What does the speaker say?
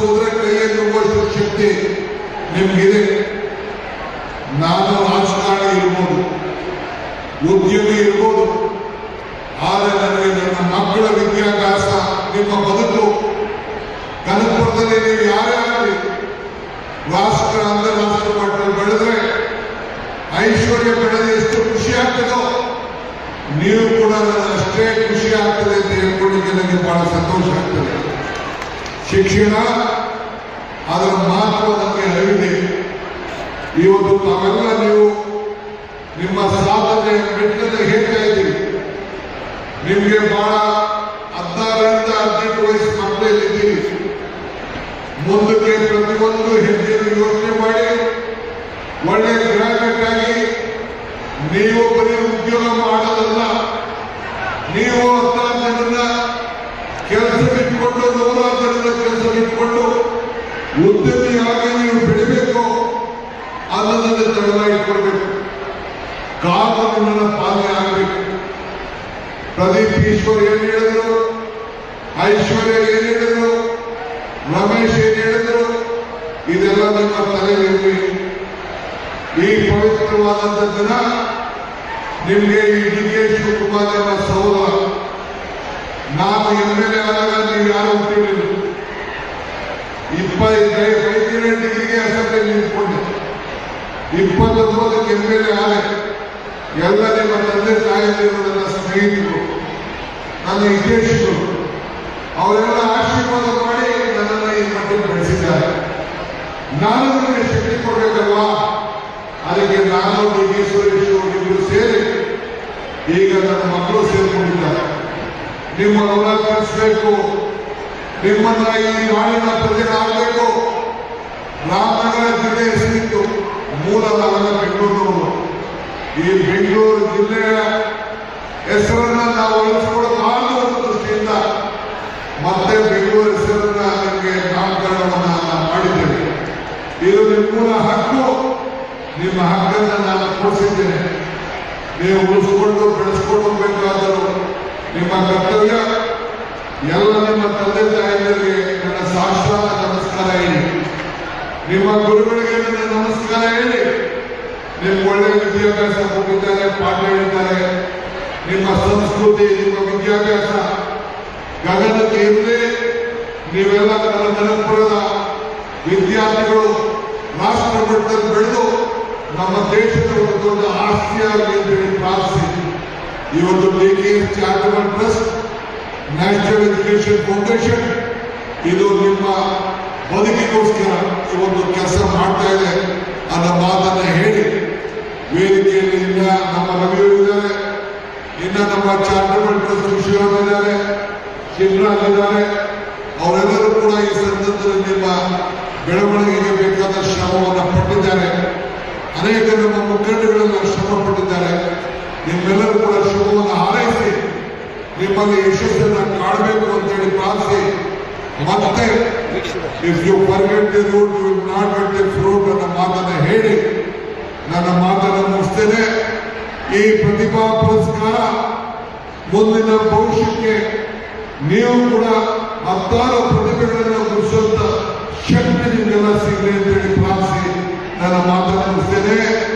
ತೋರಿಸಿದ್ರೆ ಕೈಯಲ್ಲಿ ನುಗ್ಗುವಷ್ಟು ಶಕ್ತಿ ನಿಮಗಿದೆ. ನಾನು ರಾಜಕಾರಣಿ ಇರ್ಬೋದು, ಉದ್ಯಮಿ ಇರ್ಬೋದು, ಆದರೆ ನನಗೆ ನನ್ನ ಮಕ್ಕಳ ವಿದ್ಯಾಭ್ಯಾಸ, ನಿಮ್ಮ ಬದುಕು, ಕನಕಪುರದಲ್ಲಿ ನೀವು ಯಾರೇ ಆಗಲಿ, ರಾಷ್ಟ್ರ ಅಂತಾರಾಷ್ಟ್ರ ಮಟ್ಟದಲ್ಲಿ ಬೆಳೆದ್ರೆ ಐಶ್ವರ್ಯ ಬೆಳೆದು ಎಷ್ಟು ಖುಷಿ ಆಗ್ತದೋ, ನೀವು ಕೂಡ ಅಷ್ಟೇ ಖುಷಿ ಆಗ್ತದೆ ಅಂತ ಹೇಳ್ಕೊಳ್ಳಿಕ್ಕೆ ನನಗೆ ಬಹಳ ಸಂತೋಷ ಆಗ್ತದೆ. ಶಿಕ್ಷಣ ಅದರ ಮಹತ್ವ ನಮಗೆ ಅರಿವಿದೆ ಇವತ್ತು ತಾವೆಲ್ಲ ನೀವು ನಿಮ್ಮ ಸಾಧನೆ ಮೆಟ್ಟಲನ್ನು ಹೇಳ್ತಾ ಇದ್ದೀರಿ. ನಿಮಗೆ ಬಹಳ ಹದಿನಾರರಿಂದ ಹದಿನೆಂಟು ವಯಸ್ಸು ಮಕ್ಕಳಲ್ಲಿದ್ದೀರಿ ಮುಂದಕ್ಕೆ ಪ್ರತಿಯೊಂದು ಹೆಜ್ಜೆಯನ್ನು ಯೋಚನೆ ಮಾಡಿ. ಒಳ್ಳೆ ಗ್ರಾಜುಯೇಟ್ ಆಗಿ ನೀವು ಬರೀ ಉದ್ಯೋಗ ಮಾಡೋದಲ್ಲ, ನೀವು ಹತ್ತಾರು ಜನರ ಕೆಲಸ ಬಿಟ್ಟುಕೊಂಡು, ನೂರಾರು ಜನರ ಕೆಲಸ ಬಿಟ್ಕೊಂಡು ಉದ್ಯಮಿಯಾಗಿ ನೀವು ಬೆಳಿಬೇಕು, ಅಲ್ಲದಲ್ಲಿ ತಡೆದ ಇಟ್ಕೊಳ್ಬೇಕು. ನಿಮ್ಮನ್ನ ಪಾಲನೆ ಆಗಬೇಕು. ಪ್ರದೀಪ್ ಈಶ್ವರ್ ಏನ್ ಹೇಳಿದ್ರು? ಐಶ್ವರ್ಯ ಏನ್ ಹೇಳಿದ್ರು? ರಮೇಶ್ ಏನ್ ಹೇಳಿದ್ರು? ಇದೆಲ್ಲ ನಿಮ್ಮ ತಲೆಯಲ್ಲಿ ಈ ಪವಿತ್ರವಾದಂತ ದಿನ ನಿಮಗೆ ಈ ಡಿ ಕೆ ಶಿವಕುಮಾರ್ ಎಂಬ ಸಹೋದರ ನಾನು ಎಂ ಎಲ್ ಆದಾಗ ನೀವು ಯಾರು ಹುಟ್ಟಿರಲಿಲ್ಲ ಇಪ್ಪತ್ತೈದು ಡಿಗ್ರಿಗೆ ಅಸೆಂಬ್ಲಿ ನಿಂತ್ಕೊಂಡೆ. ಇಪ್ಪತ್ತೊಂಬತ್ತಕ್ಕೆ ಎಂ ಎಲ್ ಎ ಆದೆ. ಎಲ್ಲ ನಿಮ್ಮ ತಂದೆ ತಾಯಿಯರು ನನ್ನ ಸ್ನೇಹಿತರು. ನನ್ನ ಹಿತೇಶರು ಅವರೆಲ್ಲ ಆಶೀರ್ವಾದ ಮಾಡಿ ನನ್ನನ್ನು ಈ ಮಟ್ಟಿಗೆ ಬೆಳೆಸಿದ್ದಾರೆ ನಾನು ನಿಮಗೆ ಶಕ್ತಿ ಕೊಡಬೇಕಲ್ವಾ? ಅದಕ್ಕೆ ನಾನು ಡಿ ಕೆ ಸುರೇಶ್ ಸೇರಿ ಈಗ ನನ್ನ ಮಕ್ಕಳು ಸೇರಿಕೊಂಡಿದ್ದಾರೆ. ನಿಮ್ಮ ತೀರಿಸಬೇಕು ನಿಮ್ಮನ್ನ ಈ ನಾಡಿನ ಪ್ರಜೆಗಳಾಗಬೇಕು. ಈ ಬೆಂಗಳೂರು ಜಿಲ್ಲೆಯ ಹೆಸರನ್ನು ನಾವು ಉಳಿಸಿಕೊಳ್ಳಬಾರದು ದೃಷ್ಟಿಯಿಂದ ಮತ್ತೆ ಬೆಂಗಳೂರು ಹೆಸರನ್ನ ನಿಮಗೆ ನಾಮಕರಣವನ್ನು ಮಾಡಿದ್ದೇವೆ. ಇದು ನಿಮ್ಮ ಹಕ್ಕು. ನಿಮ್ಮ ಹಕ್ಕನ್ನು ನಾನು ಕೊಡಿಸಿದ್ದೇನೆ. ನೀವು ಉಳಿಸ್ಕೊಂಡು ಬೆಳೆಸ್ಕೊಂಡು ಬೇಕಾದರೂ ನಿಮ್ಮ ಕರ್ತವ್ಯ. ಎಲ್ಲ ನಿಮ್ಮ ತಂದೆ ತಾಯಿಗಳಿಗೆ ನನ್ನ ಸಾಕ್ಷಾತ್ ನಮಸ್ಕಾರ ಹೇಳಿ. ನಿಮ್ಮ ಗುರುಗಳಿಗೆ ನನ್ನ ನಮಸ್ಕಾರ ಹೇಳಿ. ನಿಮ್ಗೆ ಒಳ್ಳೆ ವಿದ್ಯಾಭ್ಯಾಸ ಕೊಟ್ಟಿದ್ದಾರೆ, ಪಾಠ ಹೇಳಿದ್ದಾರೆ. ನಿಮ್ಮ ಸಂಸ್ಕೃತಿ, ನಿಮ್ಮ ವಿದ್ಯಾಭ್ಯಾಸ ಗಗನಕ್ಕೆ ಇರಲಿ ನೀವೆಲ್ಲ ನನ್ನ ಕನಕಪುರದ ವಿದ್ಯಾರ್ಥಿಗಳು, ರಾಷ್ಟ್ರ ಮಟ್ಟದಲ್ಲಿ ಬೆಳೆದು ನಮ್ಮ ದೇಶದ ಒಂದು ದೊಡ್ಡ ಆಸ್ತಿಯಾಗಲಿ ಅಂತ ಹೇಳಿ ಪ್ರಾರ್ಥಿಸಿ. ಇವತ್ತು D K charitable trust, national education foundation, ಇದು ನಿಮ್ಮ ಬದುಕಿಗೋಸ್ಕರ ಇವತ್ತು ಕೆಲಸ ಮಾಡ್ತಾ ಇದೆ ಅನ್ನೋ ಮಾತನ್ನ ಹೇಳಿ ವೇದಿಕೆಯಲ್ಲಿ ಇನ್ನ ನಮ್ಮ ರವಿಯವರು ಇನ್ನ ನಮ್ಮ ಚಾರಿಟಬಲ್ ಟ್ರಸ್ಟ್ ವಿಷಯವರು ಇದ್ದಾರೆ. ಶಿವರಾಜ್ ಇದ್ದಾರೆ. ಅವರೆಲ್ಲರೂ ಕೂಡ ಈ ಸಂದರ್ಭದಲ್ಲಿ ನಿಮ್ಮ ಬೆಳವಣಿಗೆಗೆ ಬೇಕಾದ ಶ್ರಮವನ್ನು ಪಟ್ಟಿದ್ದಾರೆ. ಅನೇಕ ನಮ್ಮ ಮುಖಂಡಗಳೆಲ್ಲ ಶ್ರಮ ಪಟ್ಟಿದ್ದಾರೆ. ನಿಮ್ಮೆಲ್ಲರೂ ಕೂಡ ಶ್ರಮವನ್ನು ಹಾರೈಸಿ, ನಿಮ್ಮಲ್ಲಿ ಯಶಸ್ಸನ್ನು ಕಾಣಬೇಕು ಅಂತೇಳಿ ಪ್ರಾರ್ಥಿಸಿ. ಮತ್ತೆ if you forget the root you not get the fruit ಅನ್ನೋ ಮಾತನ್ನು ಹೇಳಿ. ನನ್ನ ಮಾತನ್ನು ಮುಗಿಸ್ತೇನೆ. ಈ ಪ್ರತಿಭಾ ಪುರಸ್ಕಾರ ಮುಂದಿನ ಭವಿಷ್ಯಕ್ಕೆ ನೀವು ಕೂಡ ಹತ್ತಾರು